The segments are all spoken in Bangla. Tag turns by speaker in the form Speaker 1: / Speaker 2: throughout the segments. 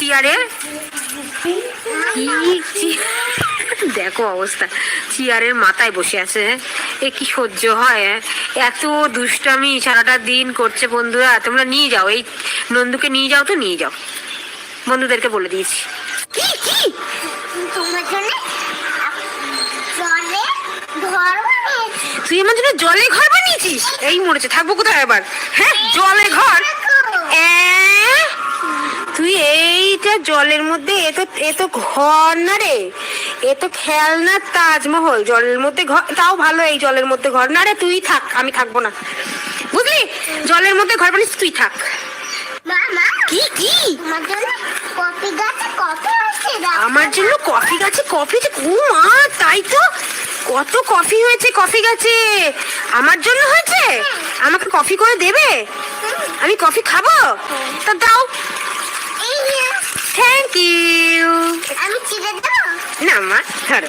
Speaker 1: চেয়ারে? কি দেখো অবস্থা। চেয়ারের মাথায় বসে আছে? এ কি সহ্য হয়? এত দুষ্টামি সারাটা দিন করছে বন্ধুরা। তোমরা নিয়ে যাও। এই নন্দুকে নিয়ে যাও তো নিয়ে যাও। বন্ধুদেরকে বলে দিয়েছি। কি কি?
Speaker 2: তোমার জন্য জলে ঘর
Speaker 1: তুই আমার জন্য জলে ঘর বানিয়েছিস? এই মরেছে। থাকব কোথায় এবার হ্যাঁ জলে ঘর? তুই এইটা জলের মধ্যে এ তো এ তো ঘর না রে। এ তো খেলনার তাজমহল জলের মধ্যে ঘর তাও ভালো এই জলের মধ্যে ঘর। না রে তুই থাক আমি থাকব না। বুঝলি? জলের মধ্যে ঘর বানিস তুই থাক। কি কি? আমার জন্য কফি গাছে কফি যে ও মা তাই তো? কত কফি হয়েছে কফি গাছে? আমার জন্য হয়েছে? আমাকে কফি করে দেবে? আমি কফি খাব? তা দাও। থ্যাংক ইউ
Speaker 2: আমি চিড়ে দেবো?
Speaker 1: না মা ধরো।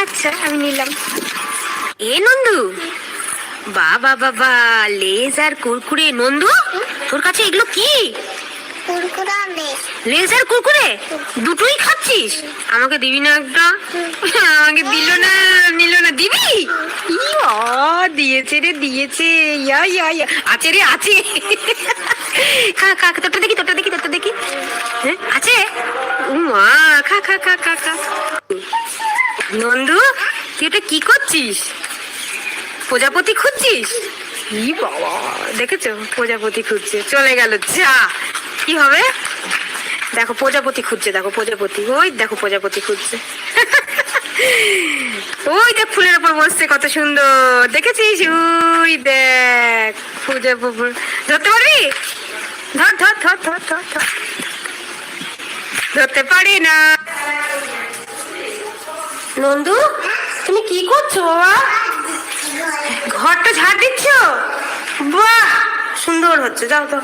Speaker 1: আচ্ছা আমি নিলাম। এ নন্দু। বাবা বাবা লেজ আর কুরকুরে। নন্দু তোর কাছে এগুলো কি?
Speaker 2: কুরকুরা বেশ
Speaker 1: লেজ। আর কুরকুরে? দুটোই খাচ্ছিস? আমাকে দিবি না একটা? আমাকে দিল না নিল না। দিবি? দিয়েছে রে দিয়েছে। ইয়া ইয়া ইয়া। আছে রে আছে। খা খা তোরটা দেখি তোরটা দেখি তোরটা দেখি। হ্যাঁ আছে? উমা খা খা খা খা খা। নন্দু, তুই এটা কি করছিস? প্রজাপতি খুঁজছিস? ই বাবা, দেখেছ? প্রজাপতি খুঁজছে। চলে গেল, যা। কি হবে? দেখো, প্রজাপতি খুঁজছে, দেখো, প্রজাপতি। ওই দেখো, প্রজাপতি খুঁজছে। ওই দেখ, ফুলের উপর বসছে, কত সুন্দর। দেখেছিস? ওই দেখ প্রজাপতি ধরতে পারবি? ধর ধর ধর ধর ধর ধর ধরতে পারি না। নন্দু, তুমি কি করছ বাবা? ঘরটা ঝাড় দিচ্ছ? বাহ, সুন্দর হচ্ছে, যাও তো।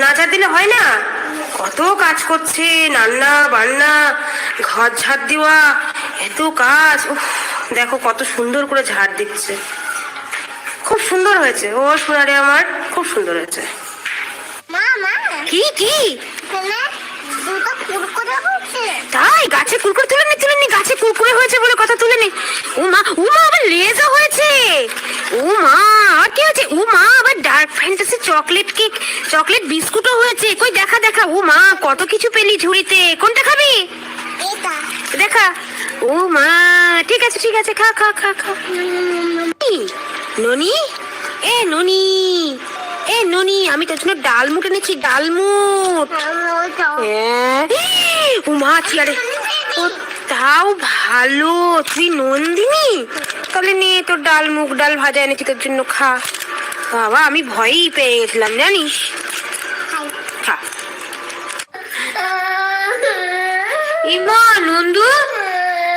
Speaker 1: না ঝাড় দিলে হয় না? কত কাজ করছে, রান্না, বান্না, ঘর ঝাড় দেওয়া, এত কাজ দেখো কত সুন্দর করে ঝাড় দিচ্ছে। সুন্দর হয়েছে। ও সোনারে আমার খুব সুন্দর হয়েছে।
Speaker 2: মামা
Speaker 1: কি কি?
Speaker 2: হয়েছে
Speaker 1: তাই? গাছে কুরকুরে তুলে নি তুলে নি। গাছে কুরকুরে হয়েছে বলে কথা তুলে নি। ও মা ও মা আবার লেজও হয়েছে। ও মা আর কি হয়েছে? ও মা আবার dark fantasy chocolate cake chocolate বিস্কুটও হয়েছে। কই দেখা দেখা। ও মা কত কিছু পেলি ঝুড়িতে। কোনটা খাবি? দেখা। ও মা ঠিক আছে ঠিক আছে। খা খা খা খা। কি? ননি? এ ননি! এ ননি, আমি তোর জন্য ডালমুট এনেছি ডালমুট হ্যাঁ। ও মা চেয়ারে। ও, তাও ভালো। তুই নন্দিনী? তাহলে নে তোর ডাল মুগ ডাল ভাজা এনেছি তোর জন্য, খা। বাবা, আমি ভয়ই পেয়ে গেছিলাম, জানিস? খা। নন্দু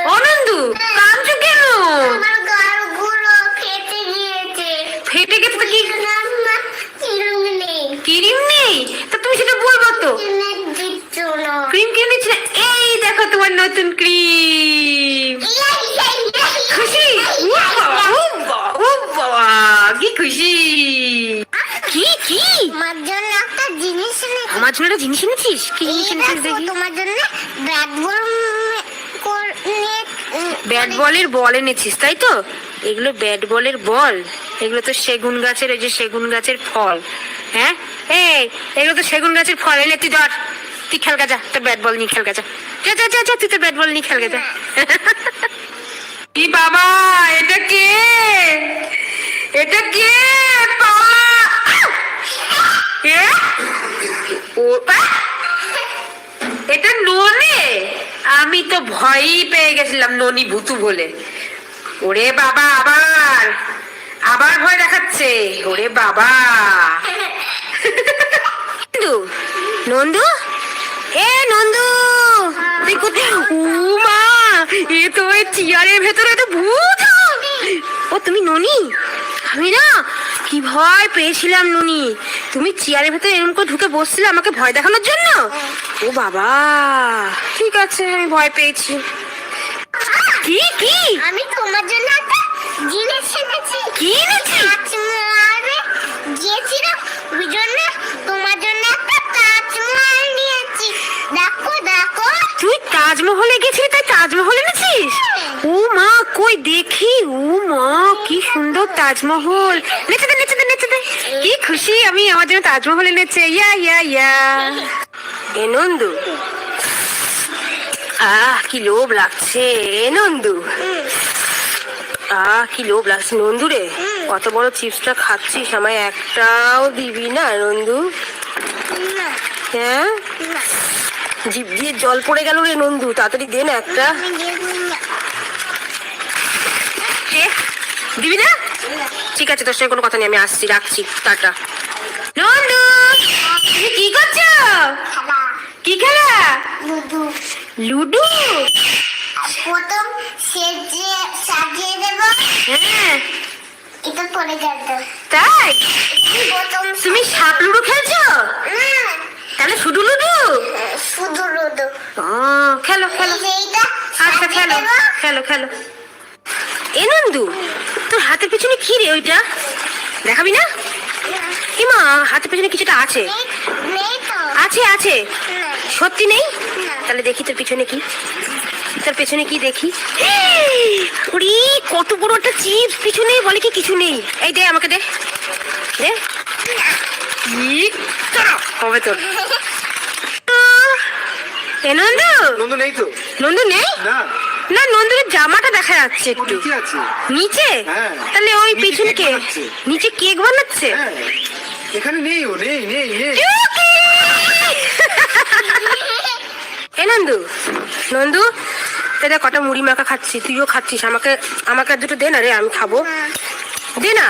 Speaker 1: ও নন্দু কাঁদছো কেন
Speaker 2: আমার গালগুলো ফেটে গিয়েছে
Speaker 1: ফেটে গেছে তো কি
Speaker 2: রান্না কিরম নেই
Speaker 1: ক্রিম নেই তা তুমি সেটা বলব তো? ক্রিম কিনে দিচ্ছি না এই দেখো তোমার নতুন ক্রিম খুশি? কি খুশি কি কি
Speaker 2: তোমার জন্য একটা জিনিস এনেছি
Speaker 1: আমার জন্য একটা জিনিস এনেছিস? কি জিনিস এনেছিস
Speaker 2: দেখি তোমার জন্য ব্যাট বল
Speaker 1: ব্যাট বলের বল এনেছিস তাই তো? এগুলো ব্যাট বলের বল। এগুলো তো সেগুন গাছের ওই যে সেগুন গাছের ফল। হ্যাঁ? এগুলো তো সেগুন গাছের ফল। এনে তুই ধর, তুই খেল গা তোর ব্যাট বল নিয়ে খেল গা যা যা যা তুই তোর ব্যাট বল নিয়ে খেল গা যা কি বাবা, এটা কে? এটা কে? পাওয়া? ও! এটা ননি? আমি তো ভয়ই পেয়ে গেছিলাম ননি ভুতু বলে। ওরে বাবা, আবার! আবার ভয় দেখাচ্ছে। ওরে বাবা। নন্দু নন্দু? এ নন্দু তুই কোথায়? মা এ তো ওই চেয়ারের ভেতরে তো ভূত। ও তুমি ননি? আমি না কি ভয় পেয়েছিলাম ননি। তুমি চেয়ারের ভেতরে এরকম করে ঢুকে বসছিলে আমাকে ভয় দেখানোর জন্য? ও বাবা ঠিক আছে আমি ভয় পেয়েছি। কি কি?
Speaker 2: আমি তোমার জন্য
Speaker 1: কি
Speaker 2: গিয়েছিলাম ওই জন্য তোমার জন্য একটা
Speaker 1: তাজমহল নিয়েছি। দেখো দেখো। তুই তাজমহলে গেছিলি তাই তাজমহল এনেছিস? হ্যাঁ। ও মা কই দেখি? ও মা কি সুন্দর তাজমহল। নেচে দে নেচে দে নেচে দে। কি খুশি আমি আমার জন্য তাজমহল এনেছে। ইয়া ইয়া ইয়া। এ নন্দু। আহ কি লোভ লাগছে। এ নন্দু। আহ কি লোভ লাগছে নন্দু রে কত বড় চিপসটা খাচ্ছিস আমায় একটাও দিবি না নন্দু? হ্যাঁ? জিভ দিয়ে জল পড়ে গেল রে নন্দু তাড়াতাড়ি দে না একটা।
Speaker 2: দেবো না?
Speaker 1: ঠিক আছে তোর সঙ্গে কোনো কথা নেই আমি আসছি রাখছি টাটা। নন্দু! কি করছ? কি খেলা?
Speaker 2: লুডু।
Speaker 1: লুডো?
Speaker 2: প্রথম সেজে সাজিয়ে দেবো
Speaker 1: হ্যাঁ।
Speaker 2: এটা পরে যাবে
Speaker 1: তাই?
Speaker 2: প্রথম
Speaker 1: তুমি সাপ লুডো খেলছো? তাহলে শুধু লুডো?
Speaker 2: শুধু লুডু।
Speaker 1: ও খেলো খেলো। আচ্ছা খেলো খেলো খেলো। এ নন্দু তোর হাতের পিছনে কি রে ওইটা? দেখাবি না? কি মা হাতের পিছনে কিছুটা আছে? আছে আছে। সত্যি নেই? তাহলে দেখি তোর পিছনে কি। তোর পেছনে কি দেখি? উড়ি কত বড় একটা চিপস পিছনে বলে কি কিছু নেই? এই দে আমাকে দে। দে। হবে তোর। এ নন্দু।
Speaker 3: নন্দু নেই তো?
Speaker 1: নন্দু নেই?
Speaker 3: না।
Speaker 1: না নন্দুরের জামাটা দেখা যাচ্ছে একটু।
Speaker 3: নিচে হ্যাঁ।
Speaker 1: তাহলে ওই পিছনে কে? নিচে কেক বানাচ্ছে?
Speaker 3: হ্যাঁ। এখানে নেই ও নেই নেই নেই।
Speaker 1: এ নন্দু। নন্দু এটা কটা মুড়ি মাখা খাচ্ছি তুইও খাচ্ছিস আমাকে আমাকে আর দুটো দে না রে আমি খাব। দে না।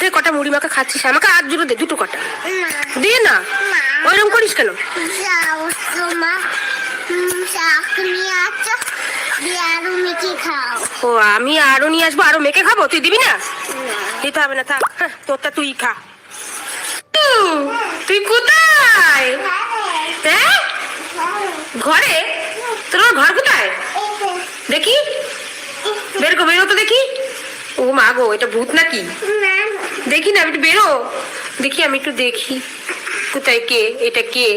Speaker 1: তুই কটা মুড়ি মাখা খাচ্ছিস আমাকে আর দুটো দে দুটো কটা। দে না। ওইরকম করিস কেন? ও আমি আরও নিয়ে আসব আরও মেখে খাব তুই দিবি না? দিতে হবে না থাক হ্যাঁ, তোরটা তুই খা। তুই কোথায়? হ্যাঁ? ঘরে? দেখি? বের বেরো তো দেখি। ও মা গো এটা ভূত নাকি? দেখি না একটু বেরো। দেখি আমি একটু দেখি। কোথায় কে? এটা কে?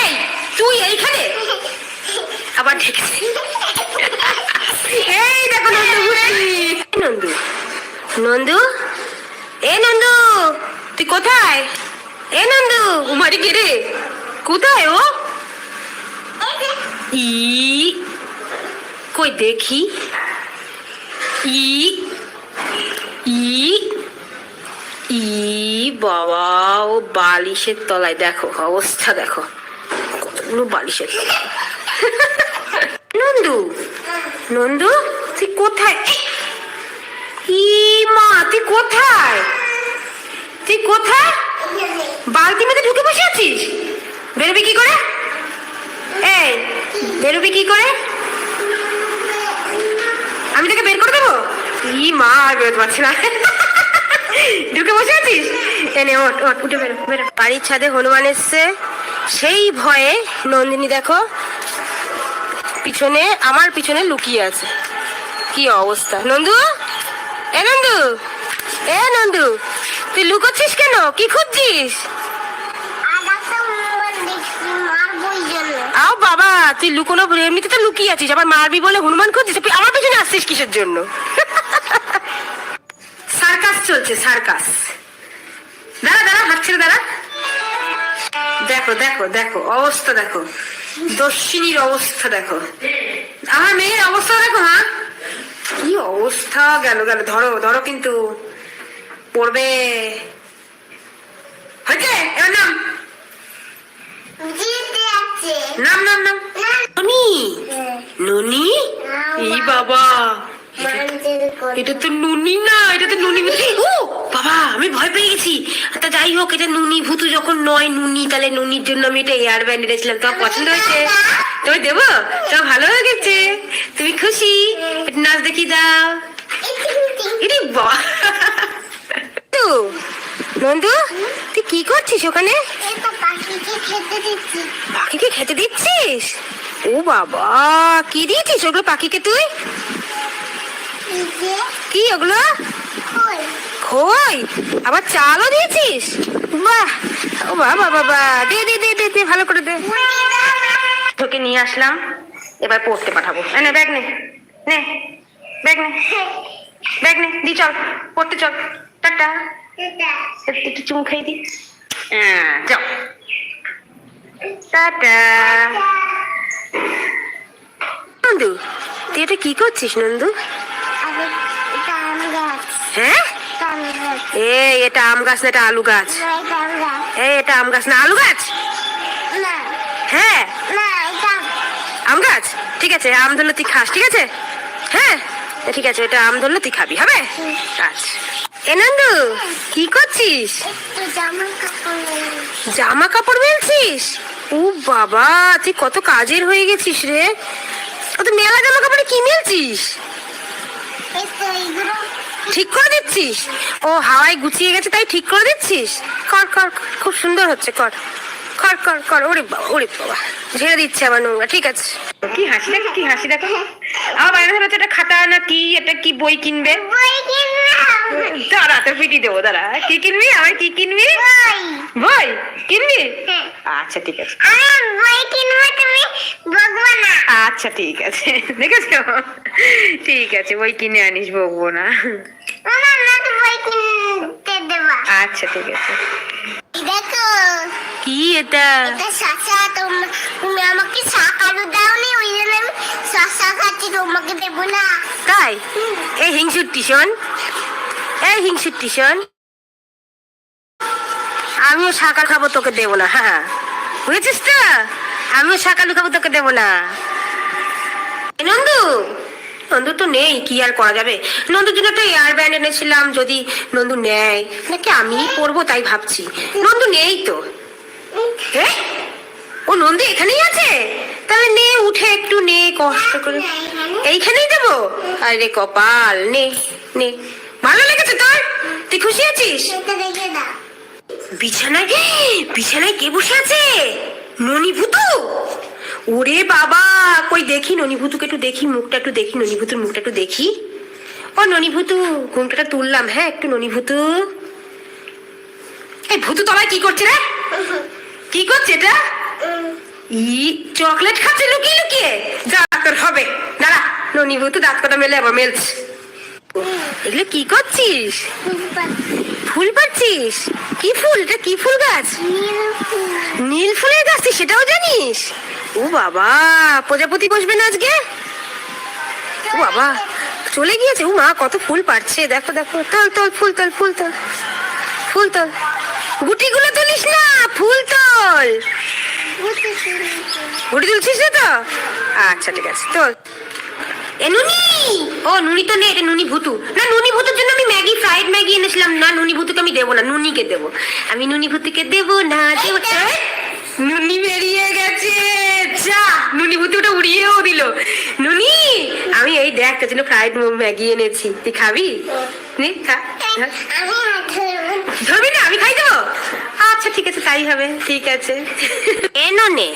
Speaker 1: এই তুই এইখানে? আবার দেখছি। এই দেখো নন্দু নন্দু। নন্দু? এ নন্দু তুই কোথায়? এ নন্দু। উমারি কে রে? কোথায় ও? ই, কই দেখি? ই ই ই, বাবা, ও বালিশের তলায় দেখো, অবস্থা দেখো। কতগুলো বালিশের নন্দু নন্দু, তুই কোথায়? ই, মা, তুই কোথায়? তুই কোথায়? বালতি মেতে ঢুকে বসে আছিস? বেরোবি কি করে? এই, বেরোবি কি করে? আমি তোকে বের করে দেবো? ই মা, আর বেরোতে পারছি না। ঢুকে বসে আছিস? এনে ওট ওট উঠে বেরো বেরো। বাড়ির ছাদে হনুমান এসছে। সেই ভয়ে, নন্দিনী দেখো, পিছনে, আমার পিছনে লুকিয়ে আছে। কি অবস্থা। নন্দু? এ নন্দু? এ নন্দু, তুই লুকোচ্ছিস কেন? কি খুঁজছিস? বাবা, তুই লুকোনো এমনিতে তো লুকিয়ে আছিস, আবার মারবি বলে হনুমান খুঁজছিস? তুই আমার পিছনে আসছিস কিসের জন্য? সার্কাস চলছে, সার্কাস। দাঁড়া দাঁড়া, হাত ছেড়ে দাঁড়া। দেখো দেখো দেখো, অবস্থা দেখো। দস্যিনীর অবস্থা দেখো। আমার মেয়ের অবস্থা দেখো হ্যাঁ? কি অবস্থা গেল গেল। ধরো ধরো কিন্তু। পড়বে। হয়েছে? এবার নাম।
Speaker 2: আছে
Speaker 1: নাম নাম নাম। ননি ননি এই বাবা। এটা তো নুনি না এটা তো নুনি ও বাবা আমি ভয় পেয়ে গেছি। তা যাই হোক এটা নুনি ভূতু যখন নয় নুনি তাহলে নুনির জন্য আমি এটা এয়ার ব্যান্ড এনেছিলাম তোমার পছন্দ হয়েছে? তুমি দেবো? তো ভালো হয়ে গেছে তুমি খুশি? নাচ দেখি। দাও বাবা তো, নন্দু তুই কি করছিস ওখানে?
Speaker 2: পাখিকে খেতে
Speaker 1: দিচ্ছিস? ও বাবা কি দিয়েছিস ওগুলো পাখিকে তুই? কি ওগুলো? খই আবার চালও দিয়েছিস? বাহ! ও বাবা বাবা দে দে দে দে দে ভালো করে দে। তোকে নিয়ে আসলাম এবার পড়তে পাঠাবো। নে ব্যাগ নে নে ব্যাগ নে ব্যাগ নে দি চল পড়তে চল টাটা। একটু চুমু খাই দি হ্যাঁ যাও। টাটা। নন্দু তুই এটা কি করছিস নন্দু? হ্যাঁ? এই এটা আম গাছ না এটা আলু গাছ?
Speaker 2: না এটা আম গাছ।
Speaker 1: এই এটা আম গাছ না আলু গাছ? হ্যাঁ? আম। গাছ? ঠিক আছে আম ধরলে তুই খাস ঠিক আছে? হ্যাঁ? ঠিক আছে এটা আম ধরলে তুই খাবি হবে? আচ্ছা এ নন্দু কি করছিস?
Speaker 2: জামা কাপড়
Speaker 1: মেলছিস? ও বাবা তুই কত কাজের হয়ে গেছিস রে। ও তো মেলা জামা কাপড়ে কি মেলছিস? ঠিক করে দিচ্ছিস? ও হাওয়ায় গুছিয়ে গেছে তাই ঠিক করে দিচ্ছিস? কর কর খুব সুন্দর হচ্ছে কর। কর কর কর ওরে বাবা ওরে বাবা। ঝেড়ে দিচ্ছে আমার নোংরা ঠিক আছে। কি হাসি দেখো কি হাসি দেখো। আমার বাইরে ধরে এটা খাতা না কি এটা কি বই কিনবে?
Speaker 2: বই
Speaker 1: দাঁড়া তো পিটি দেবো দাঁড়া। কি কিনবি? আমার কি কিনবি?
Speaker 2: বই।
Speaker 1: বই? কিনবি?
Speaker 2: হ্যাঁ।
Speaker 1: আচ্ছা ঠিক আছে।
Speaker 2: বই কিনবো তুমি বকবো না
Speaker 1: আচ্ছা ঠিক আছে। দেখেছ? ঠিক আছে বই কিনে আনিস বকবো না
Speaker 2: বই কিনতে দেবা।
Speaker 1: আচ্ছা ঠিক আছে।
Speaker 2: দেখো।
Speaker 1: কি এটা?
Speaker 2: এটা শশা তুমি আমাকে শাক আলু দাওনি ওই জন্য আমি শশা খাচ্ছি তোমাকে দেবো না।
Speaker 1: তাই? এই হিংসুর টিশন? এই হিংসুর টিশন। আমিও খাব, তোকে না হ্যাঁ বুঝেছিস তো? আমিও তোকে না। নন্দু নন্দু তো নেই, কি আর করা যাবে? নন্দুর জন্য একটা এয়ার ব্যান্ড এনেছিলাম, যদি নন্দু নেয়। নাকি আমি পরবো, তাই ভাবছি। নন্দু নেই তো? ও নন্দু এখানেই আছে? তাহলে নে, উঠে একটু নে, কষ্ট করে। এইখানেই দেবো? আরে কপাল, নে নে। ভালো লেগেছে তোর? তুই খুশি আছিস? বিছানায় বিছানায় কে বসে আছে? ননিভূতু? ওরে বাবা কই দেখি ননিভূতুকে একটু দেখি মুখটা একটু দেখি ননিভূতুর মুখটা একটু দেখি। ও ননিভূতু ঘুমটাটা তুললাম হ্যাঁ একটু ননিভূতু। এই ভূতু তলায় কি করছে রে? কি করছে এটা? ই চকলেট খাচ্ছে লুকিয়ে লুকিয়ে। যা তোর হবে। দাঁড়া ননিভূতু দাঁত কটা মেলে আবার মেলছে। এগুলো কি করছিস?
Speaker 2: ফুল
Speaker 1: পাচ্ছিস কি ফুল? এটা কি ফুল গাছ?
Speaker 2: নীল
Speaker 1: ফুলের গাছ তুই সেটাও জানিস? ও বাবা প্রজাপতি বসবে না আজকে? ও বাবা চলে গিয়েছে। ও মা কত ফুল পাচ্ছে দেখো দেখো তল তল ফুল তল ফুল তল ফুল তোল। গুটিগুলো তুলিস না ফুল তল। গুটি তুলছিস না তো? আচ্ছা ঠিক আছে তোল। এ নুনি! ও নুনি তো নেই এটা নুনি ভুতু। না নুনি ভুতুর জন্য আমি ম্যাগি ফ্রাইড ম্যাগি এনেছিলাম। না নুনি ভুতুকে আমি দেবো না নুনিকে দেবো। আমি নুনি ভুতুকে দেবো না দেবো। নুনি বেরিয়ে গেছে। যা। নুনি ভুতুটা উড়িয়েও দিল। নুনি আমি এই দেখ তোর জন্য ফ্রাইড ম্যাগি এনেছি। তুই খাবি? নে খা।
Speaker 2: ধরবি
Speaker 1: না আমি খাই দেবো? আচ্ছা ঠিক আছে তাই হবে। ঠিক আছে। এ ননে।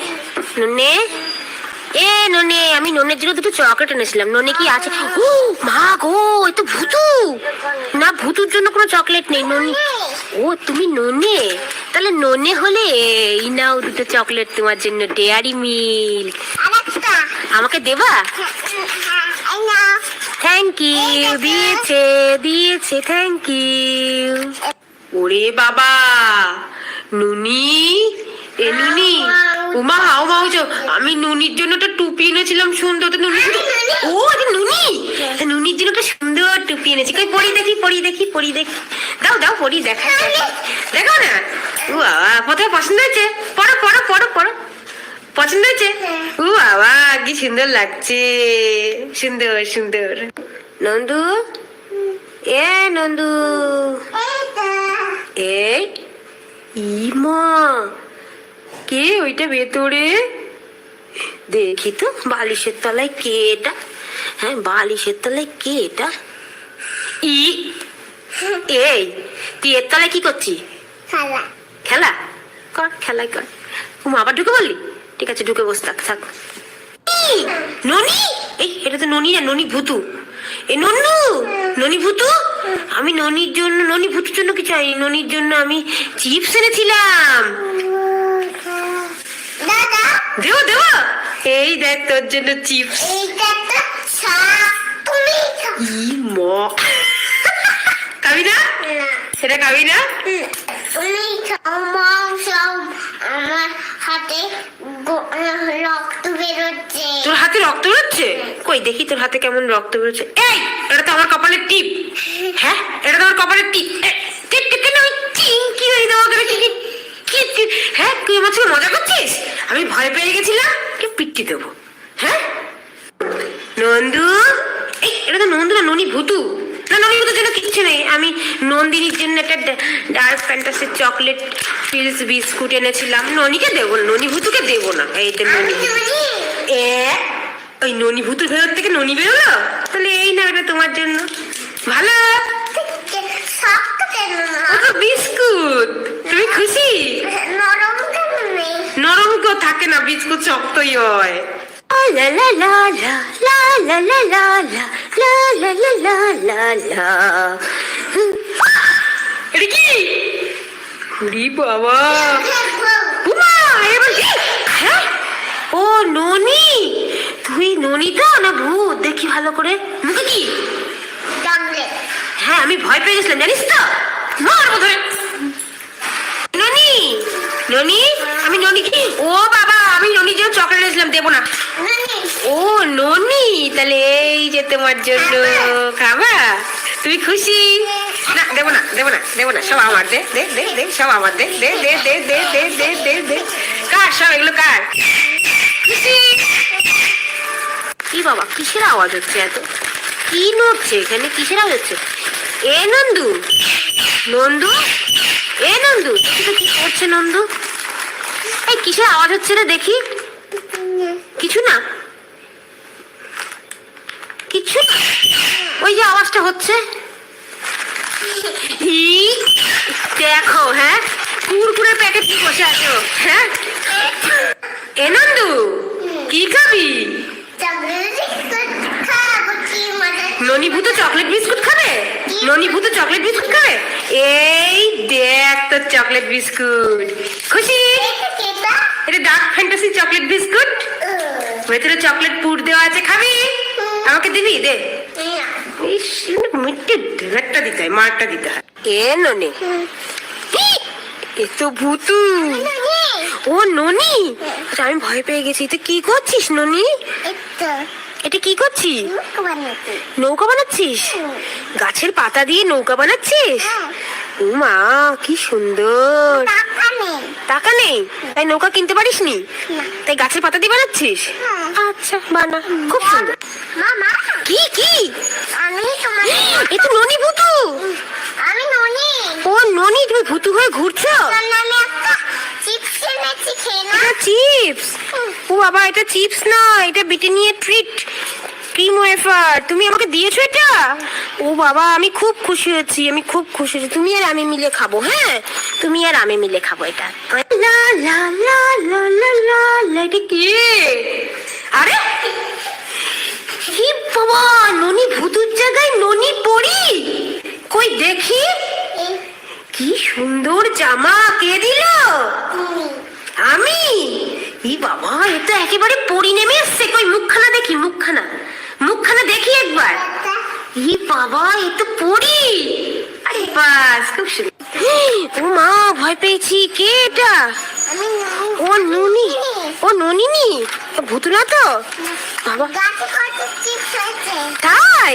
Speaker 1: ননে এ, ননে, আমি ননের জন্য দুটো চকলেট এনেছিলাম। ননে কি আছে? ও, মা গো, এ তো ভুতু। না, ভুতুর জন্য কোনো চকলেট নেই, ননি ও, তুমি ননে? তাহলে ননে হলে এই নাও দুটো চকলেট তোমার জন্য, ডেয়ারি মিল্ক। আমাকে দেবা? থ্যাংক ইউ দিয়েছে দিয়েছে থ্যাংক ইউ ওরে বাবা, নুনি, এ, নুনি। উমা হাও মাউছো আমি নুনির জন্য একটা টুপি এনেছিলাম সুন্দর তো নুনি ও এটা নুনি! নুনির জন্য একটা সুন্দর টুপি এনেছি। কই পরি দেখি পরি দেখি পরি দেখি। দাও দাও পরি দেখা দেখো না। ও বাবা কোথায় পছন্দ হয়েছে? পড়ো পড়ো পড়ো পড়ো। পছন্দ হয়েছে? ও বাবা কি সুন্দর লাগছে। সুন্দর সুন্দর। নন্দু? এ নন্দু।
Speaker 2: এই
Speaker 1: ইমা। কে? ওইটা ভেতরে। দেখি তো বালিশের তলায় কে এটা? হ্যাঁ বালিশের তলায় কে এটা? ই এই তুই এর তলায় কি করছিস?
Speaker 2: খালা।
Speaker 1: খেলা? কর খেলাই কর। ও আবার ঢুকে বললি ঠিক আছে ঢুকে বস থাক থাক। ননি? এই এটা তো ননি না ননি ভুতু। এ নন্নু? ননি ভুতু? আমি ননির জন্য ননি ভুতুর জন্য কিছু আনি ননির জন্য আমি চিপস এনেছিলাম। দেবো দেবো এই দেখ তোর জন্য চিপস ই ম খাবি না খাবি না
Speaker 2: তুমি আমার হাতে রক্ত বেরোচ্ছে
Speaker 1: তোর হাতে রক্ত বেরোচ্ছে কই দেখি তোর হাতে কেমন রক্ত বেরোচ্ছে এই এটা তো আমার কপালের টিপ হ্যাঁ এটা তো আমার কপালের টিপ টিপ টিপ আমি চিংকি হয়ে দেবো হ্যাঁ তুই আমার সঙ্গে মজা করছিস? আমি ভয় পেয়ে গেছিলাম কি পিট্টি দেবো। হ্যাঁ? নন্দু? এই এটা তো নন্দু না ননি ভুতু। না ননি ভুতুর জন্য কিচ্ছু নেই। আমি নন্দিনীর জন্য একটা ডার্ক ফ্যান্টাসির চকলেট ফিলস বিস্কুট এনেছিলাম। ননিকে দেবো না ননি ভুতুকে দেবো না। এই তো ননি এ ওই ননি ভুতুর ভেতর থেকে ননি বেরোলো? তাহলে এই না এটা তোমার জন্য। ভালো। বিস্কুট। তুমি খুশি?
Speaker 2: নরম কেন নেই?
Speaker 1: নরম কেউ থাকে না বিস্কুট শক্তই হয়। লা লা লা লা লা লা লা লা লা লা লা লা লা লা এটা কি? উরি বাবা। উমা এবার কি? হ্যাঁ? ও ননি? তুই ননি তো না ভূত? দেখি ভালো করে। মুখে কি? হ্যাঁ আমি ভয় পেয়ে গেছিলাম জানিস তো? মার বোধহয়। ননি ননি আমি ননি কি ও বাবা আমি ননির জন্য চকলেট এনেছিলাম দেবো না ও ননি তাহলে এই যে তোমার জন্য খাবা তুমি খুশি না দেবো না দেবো না দেবো না সব আমার দে দে দে দে সব আমার দে দে দে দে দে দে দে দে দে কার সব এগুলো কার খুশি কি বাবা কিসের আওয়াজ হচ্ছে এত কি নড়ছে এখানে কিসের আওয়াজ হচ্ছে এ নন্দু নন্দু? এ নন্দু এটা কি করছে নন্দু? এই, কিসের আওয়াজ হচ্ছে রে দেখি। কিছু না। কিছু ওই যে আওয়াজটা হচ্ছে। দেখো হ্যাঁ? কুরকুরে প্যাকেট নিয়ে বসে আছো হ্যাঁ? এ নন্দু, কি খাবি?
Speaker 2: মজা
Speaker 1: ননি চকলেট বিস্কুট খাবে? ননি ভূত চকলেট বিস্কুট খাবে? এই দেখ তোর চকলেট বিস্কুট। খুশি?
Speaker 2: এটা
Speaker 1: ডার্ক ফ্যান্টাসি চকলেট বিস্কুট। ভেতরে চকলেট পুর দেওয়া আছে খাবি? আমাকে দিবি? দে। ইস, মিট্টে ঢেলারটা দিতে হয় মারটা দিতে হয়। এ ননি। এ তো ভূতু। ও ননি? আচ্ছা, আমি ভয় পেয়ে গেছি। তুই কি করছিস ননি?
Speaker 2: এটা
Speaker 1: কি করছিস? নৌকা বানাচ্ছিস? গাছের পাতা দিয়ে নৌকা বানাচ্ছিস? মা কি সুন্দর।
Speaker 2: টাকা নেই।
Speaker 1: তাই নৌকা কিনতে পারিস নি। তাই গাছের পাতা দিয়ে বানাচ্ছিস। আচ্ছা বানা। খুব সুন্দর। কি কি?
Speaker 2: আমি তোমার
Speaker 1: এ তো ননি ভুতু।
Speaker 2: আমি ননি।
Speaker 1: ও ননি তুমি ভুতু হয়ে ঘুরছো?
Speaker 2: আমি একটা চিপস খেয়ে
Speaker 1: চিপস? ও বাবা এটা চিপস না এটা ব্রিটানিয়া ট্রিট। ক্রিম ওয়েফার তুমি আমাকে দিয়েছ এটা? ও বাবা, আমি খুব খুশি হয়েছি, আমি খুব খুশি হয়েছি। তুমি আর আমি মিলে খাব হ্যাঁ? তুমি আর আমি মিলে খাব এটা। আরে! কি বাবা, ননি ভুতুর জায়গায় ননি পড়ি? কই দেখি। কি সুন্দর জামা, কে দিল? আমি? ই বাবা, এটা একেবারে পরি নেমে এসছে। কই মুখখানা দেখি, মুখখানা। মুখখানা দেখি একবার। ই বাবা এ তো পরি। আরে বাস খুব সুন্দর। ও মা ভয় পেয়েছি। কে এটা? ও ননি? ও ননিনি? ও ভুতুলা তো? বাবা। তাই?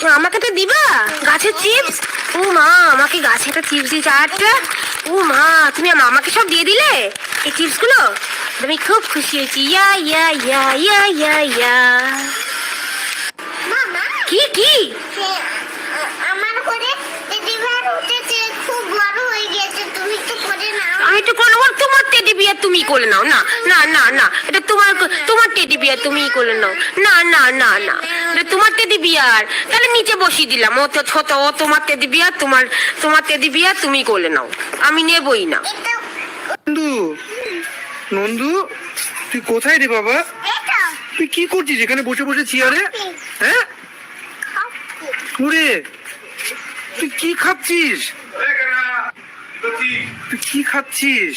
Speaker 1: তো আমাকে তো দিবা? গাছের চিপস ও মা আমাকে গাছে একটা চিপস দিয়েছে। আটটা ও মা তুমি আমাকে সব দিয়ে দিলে? এই চিপসগুলো? আমি খুব খুশি হয়েছি। ইয়া ইয়া ইয়া ইয়া ইয়া ইয়া। কি কি?
Speaker 2: আমার করে দিদিভার উঠেছে খুব বড় হয়ে গেছে তুমি তো করে নাও।
Speaker 1: আমি তো তোমার টেডি বিয়ার তুমি করে নাও না না না না এটা তোমার তোমার টেডি বিয়ার তুমিই করে নাও। না না না না এটা তোমার টেডি বিয়ার। তাহলে নিচে বসিয়ে দিলাম ও তো ছোট ও তোমার টেডি বিয়ার তোমার তোমার টেডি বিয়ার তুমি করে নাও আমি নেবই না।
Speaker 3: নন্দু নন্দু তুই কোথায় রে বাবা? তুই কি করছিস এখানে বসে বসে চেয়ারে হ্যাঁ? ওরে তুই কি খাচ্ছিস? তুই কি খাচ্ছিস?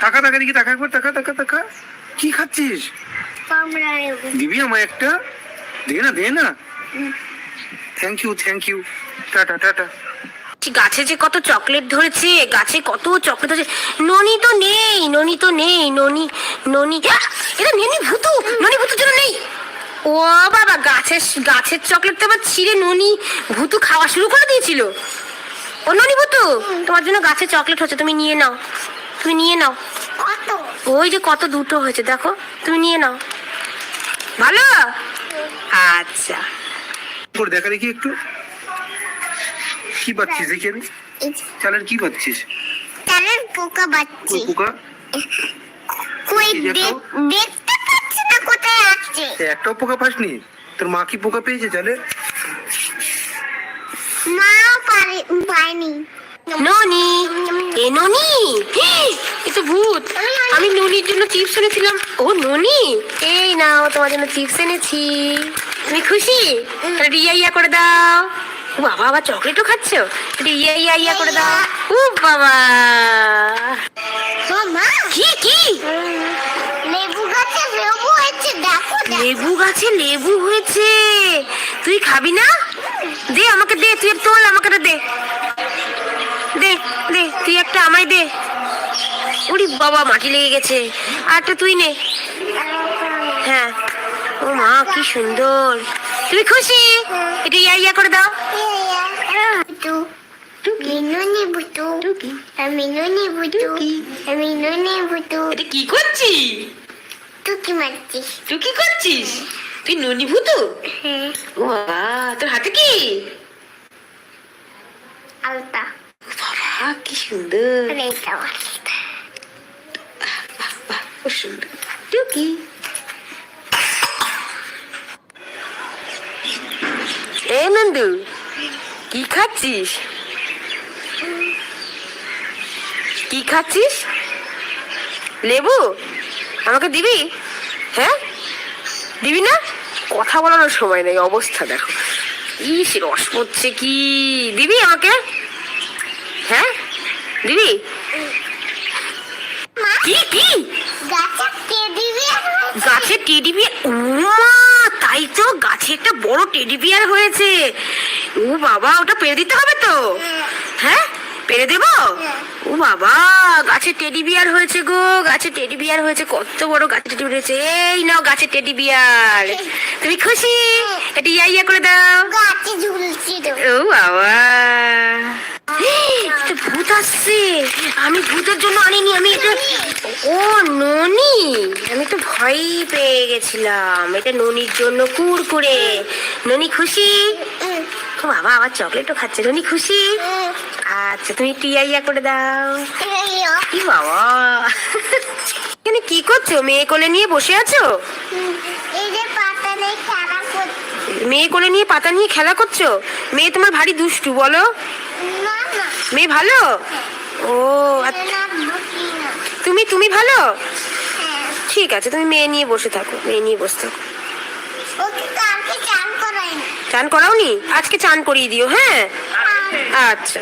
Speaker 3: টাকা টাকা দিকে টাকা একবার টাকা টাকা টাকা কি খাচ্ছিস? দিবি আমায় একটা? দে না দে না। Thank you thank you tata tata.
Speaker 1: গাছে যে কত চকলেট ধরেছে, গাছে কত চকলেট ধরেছে। ননি তো নেই, ননি তো নেই, ননি ননি! এটা ননি ভুতু, ননি ভুতুর জন্য নেই। ও বাবা গাছের গাছের চকলেট তো আবার ছিঁড়ে ননি ভুতু খাওয়া শুরু করে দিয়েছিল। ও ননি ভুতু তোমার জন্য গাছে চকলেট হচ্ছে তুমি নিয়ে নাও তুমি নিয়ে নাও। ওই যে কত দুটো হয়েছে দেখো তুমি নিয়ে নাও। ভালো? আচ্ছা।
Speaker 3: করে দেখা দেখি একটু। কি পাচ্ছিস দেখি আমি? চালের কি পাচ্ছিস?
Speaker 2: তারের পোকা বাচ্চি
Speaker 3: পোকা?
Speaker 2: কই
Speaker 3: দেখো।
Speaker 2: দেখ- পাচ্ছি না কোথায়
Speaker 3: একটাও পোকা পাসনি তোর মা কি পোকা পেয়েছে চালে
Speaker 2: মা পারে পায়নি
Speaker 1: ননি এ ননি? এ তো ভূত। আমি ননির জন্য চিপস এনেছিলাম। ও ননি? এই নাও তোমার জন্য চিপস এনেছি। তুমি খুশি? তাহলে ইয়া করে দাও। বাবা আবার চকলেটও খাচ্ছ? এটা ইয়া ইয়া ইয়া করে দাও ও বাবা কি কি?
Speaker 2: লেবু গাছে লেবু হয়েছে।
Speaker 1: তুই খাবি না? দে আমাকে দে তুই তোল আমাকে দে। দে দে তুই একটা আমায় দে। উড়ি বাবা মাটি লেগে গেছে। আর একটা তুই নে। হ্যাঁ। ও মা কি সুন্দর। তুমি খুশি? এটা ইয়া ইয়া করে দাও।
Speaker 2: বুতু মিনুনি বুতু আমি নুনি বুতু আমি নুনি বুতু
Speaker 1: কি করছিস?
Speaker 2: তুই কি মারছিস?
Speaker 1: তুই কি করছিস? তুই ননি
Speaker 2: হ্যাঁ।
Speaker 1: ও বাবা তোর হাতে কি?
Speaker 2: আলতা।
Speaker 1: বাবা কি সুন্দর। টুকি এ নন্দু কি খাচ্ছিস? কি খাচ্ছিস? লেবু? আমাকে দিবি? হ্যাঁ? দিবি না? কথা বলানোর সময় নেই অবস্থা দেখো। ইস রস পড়ছে কি? দিবি আমাকে? হ্যাঁ? দিবি? কি কি?
Speaker 2: গাছে টেডি বিয়ার
Speaker 1: তাই তো গাছে একটা বড় টেডি বিয়ার হয়েছে। ও বাবা ওটা পেরে দিতে হবে তো? হ্যাঁ। পেরে দেব? ও বাবা গাছে টেডি বিয়ার হয়েছে গো গাছে টেডি বিয়ার হয়েছে কত বড় গাছে টেডি বিয়ার হয়েছে। এই নাও গাছে টেডি বিয়ার তুমি খুশি? এটা ইয়া ইয়া করে দাও।
Speaker 2: গাছে ঝুলছিল
Speaker 1: ও বাবা। ভূত আসছে। আমি ভূতের জন্য আনিনি আমি এটা ও ননি। আমি তো ভয়ই পেয়ে গেছিলাম। এটা ননির জন্য কুড়কুড়ে। ননি খুশি? ও বাবা আবার চকলেটও খাচ্ছে ননি খুশি? আচ্ছা তুমি টিয়া ইয়া করে দাও। কি বাবা? এখানে কি করছ? মেয়ে কোলে নিয়ে বসে আছো? মেয়ে কোলে নিয়ে পাতা নিয়ে খেলা করছ? মেয়ে তোমার ভারী দুষ্টু বলো। মেয়ে ভালো? ও আচ্ছা। তুমি তুমি ভালো?
Speaker 2: হ্যাঁ।
Speaker 1: ঠিক আছে তুমি মেয়ে নিয়ে বসে থাকো মেয়ে নিয়ে বসে থাকো
Speaker 2: ওকে কালকে চান করাই না
Speaker 1: চান করাওনি? আজকে চান করিয়ে দিও হ্যাঁ? আচ্ছা।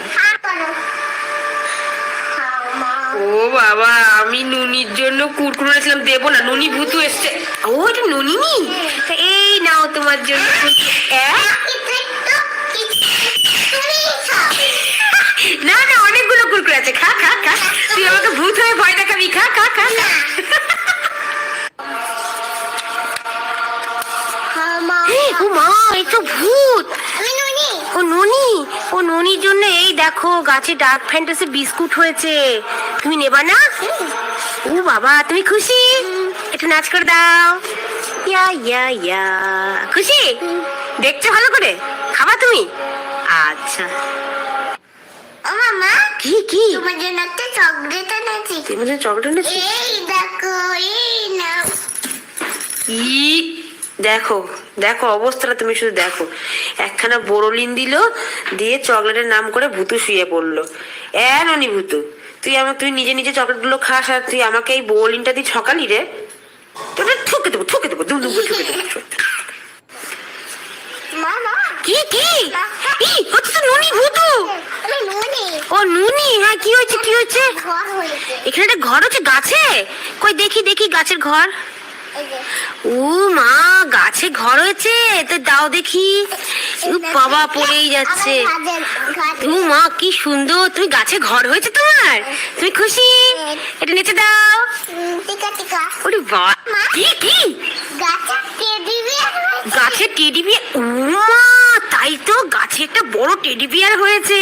Speaker 1: ও বাবা আমি নুনির জন্য কুরকুরে রেখেছিলাম দেবো না নুনি ভূতু এসছে। ও এটা নুনি নি এই নাও তোমার জন্য। না না অনেকগুলো কুরকুরে আছে। খা খা খা। তুই আমাকে ভূত হয়ে ভয় দেখাবি। খা খা খা ভূত! ও ননি! ও ননির জন্য এই দেখো গাছে ডার্ক ফ্যান্টাসি বিস্কুট হয়েছে। তুমি নেবা না? ও বাবা তুমি খুশি? একটু নাচ করে দাও। ইয়া ইয়া ইয়া। খুশি? দেখছ ভালো করে? খাবা তুমি? আচ্ছা।
Speaker 2: ও মামা
Speaker 1: কি কি?
Speaker 2: তোমার জন্য একটা চকলেট এনেছি।
Speaker 1: তুই মনে চকলেট এনেছিস
Speaker 2: এই দেখো এই নাও।
Speaker 1: ই দেখো দেখো অবস্থাটা তুমি শুধু দেখো। একখানা বোরলিন দিল দিয়ে চকলেটের নাম করে ভুতু শুয়ে পড়ল। এ ননি ভুতু তুই আমার তুই নিজে নিজে চকলেটগুলো খাস আর তুই আমাকে এই বোরলিনটা দিয়ে ছকালি রে? তোকে ঠুকে দেবো ঠুকে দেবো দুম দুম করে ঠুকে দেবো কি কি? ই হচ্ছে তো ননি ভুতু?
Speaker 2: নুনি।
Speaker 1: ও নুনি হ্যাঁ কি হয়েছে কি হয়েছে? এখানে একটা ঘর হচ্ছে গাছে? কই দেখি দেখি গাছের ঘর। ও মা গাছে ঘর হয়েছে তো দাও দেখি। বাবা পড়েই যাচ্ছে। ও মা কি সুন্দর তুমি গাছে ঘর হয়েছে তোমার? তুমি খুশি? এটা নিচে দাও। ওরে বাবা কি কি?
Speaker 2: গাছে টেডি বিয়ার
Speaker 1: গাছে টেডি বিয়ার ও মা তাই তো গাছে একটা বড় টেডি বিয়ার হয়েছে।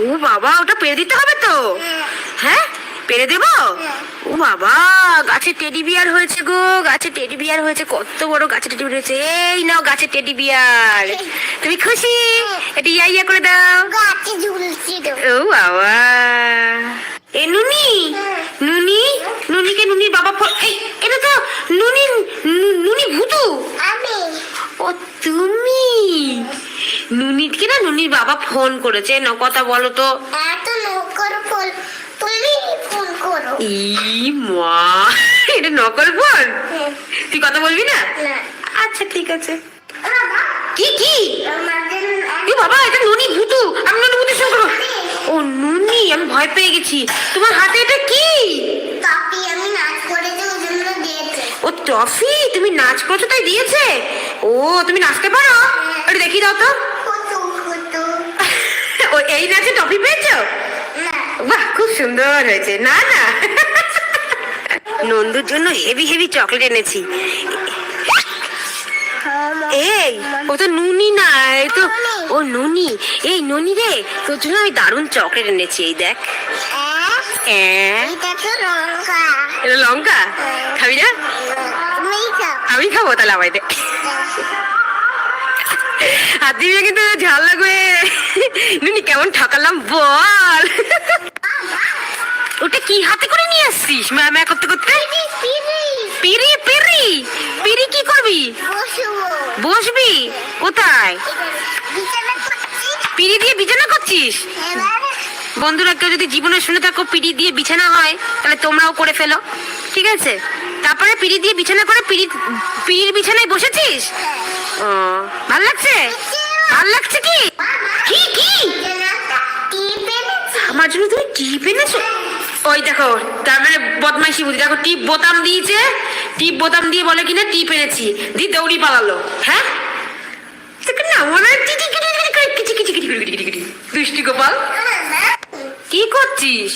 Speaker 1: ও বাবা ওটা পেরে দিতে হবে তো? হ্যাঁ? পেরে দেবো? ও বাবা গাছে টেডি বিয়ার হয়েছে গো গাছে টেডি বিয়ার হয়েছে কত বড় গাছে টেডি বিয়ার হয়েছে। এই নাও গাছে টেডি বিয়ার তুমি খুশি? এটা ইয়া ইয়া করে দাও।
Speaker 2: গাছে ঝুলছিল
Speaker 1: ও বাবা। এ নুনি? নুনি? নুনিকে নুনির বাবা ফোন এই এটা তো নুনি নুনি ভুতু।
Speaker 2: আমি।
Speaker 1: ও তুমি? নুনিকে না নুনির বাবা ফোন করেছে। না কথা বলো তো
Speaker 2: এত নকর ফল তুমি ফোন করো
Speaker 1: ই মা এটা নকল ফোন
Speaker 2: হ্যাঁ।
Speaker 1: তুই কথা বলবি না? আচ্ছা ঠিক আছে। কি কি? এ বাবা এটা নুনি ভুতু। আমি নুনি ভুতুর সঙ্গে ও নুনি আমি ভয় পেয়ে গেছি। তোমার হাতে এটা কি?
Speaker 2: কাপি আমি নাচ করেছি ওই জন্য দিয়েছে।
Speaker 1: ও টফি? তুমি নাচ করছ তাই দিয়েছে? ও তুমি নাচতে পারো? এটা দেখি দাও তো। ও এই নাচে টফি পেয়েছ? সুন্দর হয়েছে, না না? নন্দুর জন্য হেভি হেভি চকলেট এনেছি। এই, ও তো নুনি না, এই তো, ও নুনি। এই নুনি রে, তোর জন্য আমি দারুণ চকলেট এনেছি, এই দেখ।
Speaker 2: এটা লঙ্কা?
Speaker 1: খাবি না? আমি খাব তাহলে আমায় দে। হাত দিবি কিন্তু ঝাল লাগবে। নুনি, কেমন ঠকালাম, বল। ওটা কি হাতে করে নিয়ে আসছিস? ম্যামা করতে করতে?
Speaker 2: পিরি
Speaker 1: পিরি পিরি কি করবি?
Speaker 2: বসবি।
Speaker 1: কোথায়? পিড়ি দিয়ে বিছানা করছিস? বন্ধুরা কেউ যদি জীবনে শুনে থাকো পিড়ি দিয়ে বিছানা হয় তাহলে তোমরাও করে ফেলো। ঠিক আছে? তারপরে পিড়ি দিয়ে বিছানা করে পিড়ি পিড়ির বিছানায় বসেছিস? ও ভালো লাগছে? ভালো লাগছে কি? কি কি? আমার জন্য তুমি টিপ এনেছো? ওই দেখো, তার মানে বদমাইশি বুঝি। দেখো, টিপ বোতাম দিয়েছে, টিপ বোতাম দিয়ে বলে কিনা, টিপ এনেছি দি দৌড়ি পালালো হ্যাঁ? না kitty kitty kitty kitty kitty. দুষ্টি Gopal, কি করছিস?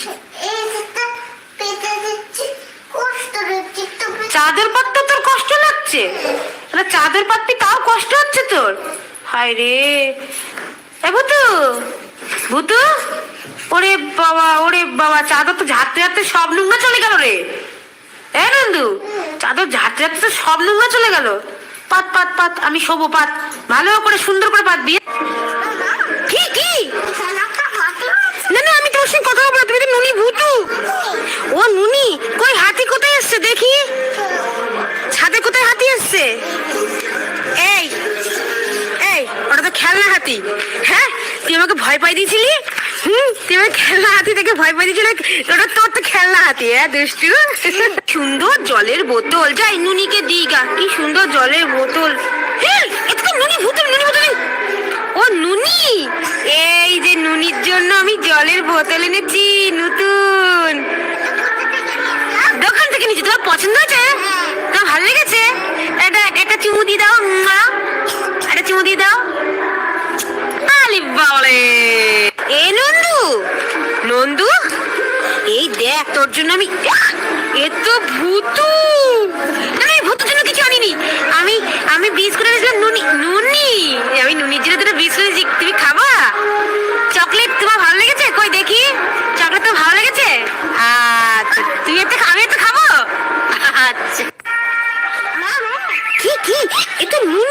Speaker 2: তো
Speaker 1: পাততে তোর কষ্ট লাগছে। তাহলে চাদর পাততে তাও কষ্ট হচ্ছে তোর? হায় রে। এ ভুতু ভুতু ওরে বাবা ওরে বাবা, চাদর তো ঝাড়তে ঝাড়তে সব নোংরা চলে গেল রে। এ নন্দু, চাদর ঝাড়তে ঝাড়তে তো সব নোংরা চলে গেল। পাত পাত পাত, আমি শোবো পাত। ভালো করে সুন্দর করে পাত বিয়ে কি কি? না না, আমি তোর সঙ্গে কথা বলব তুমি তো নুনি ভুতু। ও নুনি, কই হাতি কোথায় এসছে দেখি? ছাদে কোথায় হাতি এসছে? এই এই, ওটা তো খেলনা হাতি। হ্যাঁ তুই আমাকে ভয় পাই দিয়েছিলি? হুম তুই খেলনা হাতি থেকে ভয় পাই দিয়েছিলি ওটা তোর তো খেলনা হাতি হ্যাঁ দুষ্টু? সুন্দর জলের বোতল। যাই, নুনিকে দিই গা। কি সুন্দর জলের বোতল। হ্যাঁ তো নুনি ভূতুল নুনি ভূতুল ও, নুনি? এই যে নুনির জন্য আমি জলের বোতল এনেছি, নতুন। দোকান থেকে নিচ্ছি তোমার পছন্দ হয়েছে? তোমার ভালো লেগেছে? এটা একটা চুমু দিয়ে দাও, মা। একটা চুমু দিয়ে দাও। আলি বাবারে। এ নন্দু! নন্দু? এই দেখ, তোর জন্য আমি এ তো ভূতু! আমি ভূতুর জন্য কিছু আনিনি। আমি আমি বিস্কুট এনেছিলাম নুনি নুনি! আমি নুনির জন্য দুটো বিস্কুট তুমি খাবা? চকলেট তোমার ভালো লেগেছে? কই, দেখি। চকলেট তো ভালো লেগেছে? আচ্ছা তুই এতে আমি এতে খাব? আচ্ছা। কি কি? এটা নুন